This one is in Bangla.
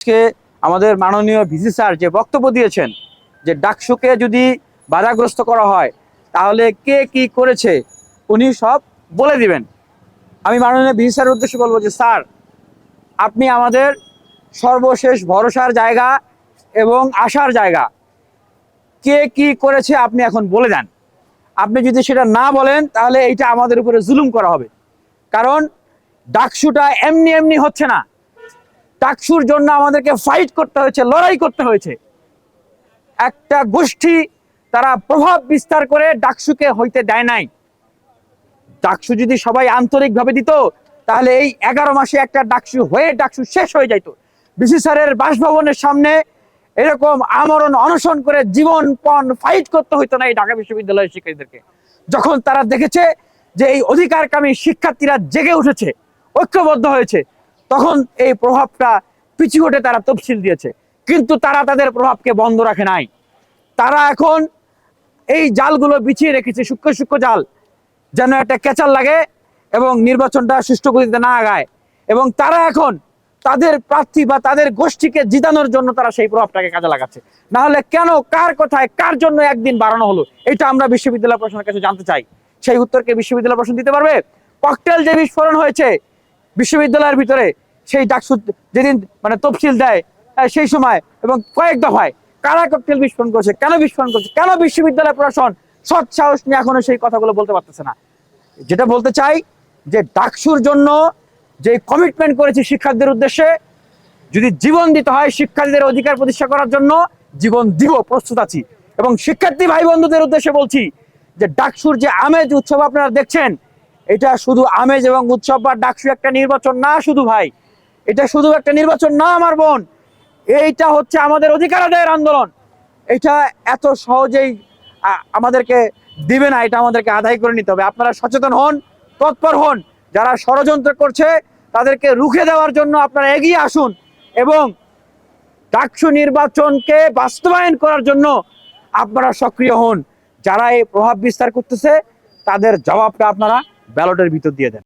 আজকে আমাদের মাননীয় ভিসি স্যার যে বক্তব্য দিয়েছেন যে ডাকসুকে যদি বাধাগ্রস্ত করা হয়, তাহলে কে কি করেছে, উনি সব বলে দিবেন। আমি মাননীয় ভিসি স্যারের উদ্দেশ্যে বলব যে, স্যার, আপনি আমাদের সর্বশেষ ভরসার জায়গা এবং আশার জায়গা। কে কি করেছে আপনি এখন বলে দেন। আপনি যদি সেটা না বলেন, তাহলে এইটা আমাদের উপরে জুলুম করা হবে। কারণ ডাকসুটা এমনি এমনি হচ্ছে না। ডাকসুর জন্য আমাদেরকে ফাইট করতে হয়েছে, লড়াই করতে হয়েছে। একটা গোষ্ঠী, তারা প্রভাব বিস্তার করে ডাকসুকে হইতে দেয় নাই। ডাকসু যদি সবাই আন্তরিকভাবে দিত, তাহলে এই এগারো মাসে একটা ডাকসু হয়ে ডাকসু শেষ হয়ে যাইতো। বিসি স্যারের বাসভবনের সামনে এরকম আমরণ, অনশন করে জীবন পণ ফাইট করতে হইতো না এই ঢাকা বিশ্ববিদ্যালয়ের শিক্ষার্থীদেরকে। যখন তারা দেখেছে যে এই অধিকারকামী শিক্ষার্থীরা জেগে উঠেছে, ঐক্যবদ্ধ হয়েছে তখন এই প্রভাবটা পিছু হটে তারা তফসিল দিয়েছে। কিন্তু তারা তাদের প্রভাবকে বন্ধ রাখে নাই। তারা এখন এই জালগুলো বিছিয়ে রেখেছে, সূক্ষ্ম সূক্ষ্ম জাল, যেন একটা কেচাল লাগে এবং নির্বাচনটা সুষ্ঠু গতিতে না আগায়। এবং তারা এখন তাদের প্রার্থী বা তাদের গোষ্ঠীকে জিতানোর জন্য তারা সেই প্রভাবটাকে কাজে লাগাচ্ছে। না হলে কেন, কার কথায়, কার জন্য একদিন বাড়ানো হলো? এটা আমরা বিশ্ববিদ্যালয় প্রশাসনের কাছে জানতে চাই। সেই উত্তরকে বিশ্ববিদ্যালয় প্রশাসন দিতে পারবে? ককটেল যে বিস্ফোরণ হয়েছে বিশ্ববিদ্যালয়ের ভিতরে সেই ডাকসু যেদিন মানে তফসিল দেয় সেই সময় এবং কয়েক দফায় কারা ককটেল বিস্ফোরণ করছে, কেন বিস্ফোরণ করছে, কেন বিশ্ববিদ্যালয় প্রশাসন সৎ সাহস নিয়ে এখনও সেই কথাগুলো বলতে পারতেছে না। যেটা বলতে চাই যে ডাকসুর জন্য যে কমিটমেন্ট করেছি শিক্ষার্থীদের উদ্দেশ্যে, যদি জীবন দিতে হয় শিক্ষার্থীদের অধিকার প্রতিষ্ঠা করার জন্য, জীবন দিব, প্রস্তুত আছি। এবং শিক্ষার্থী ভাই বন্ধুদের উদ্দেশ্যে বলছি যে ডাকসুর যে আমেজ উৎসব আপনারা দেখছেন এটা শুধু আমেজ এবং উৎসব বা ডাকসু একটা নির্বাচন না শুধু ভাই। এটা শুধু একটা নির্বাচন না, আমার বোন। এইটা হচ্ছে আমাদের অধিকার আদায়ের আন্দোলন। এটা এত সহজেই আমাদেরকে দিবে না, এটা আমাদেরকে আদায় করে নিতে হবে। আপনারা সচেতন হন, তৎপর হন। যারা ষড়যন্ত্র করছে, তাদেরকে রুখে দেওয়ার জন্য আপনারা এগিয়ে আসুন এবং ডাকসু নির্বাচনকে বাস্তবায়ন করার জন্য আপনারা সক্রিয় হন। যারা এই প্রভাব বিস্তার করতেছে, তাদের জবাবটা আপনারা ব্যালটের ভিতর দিয়ে দেন।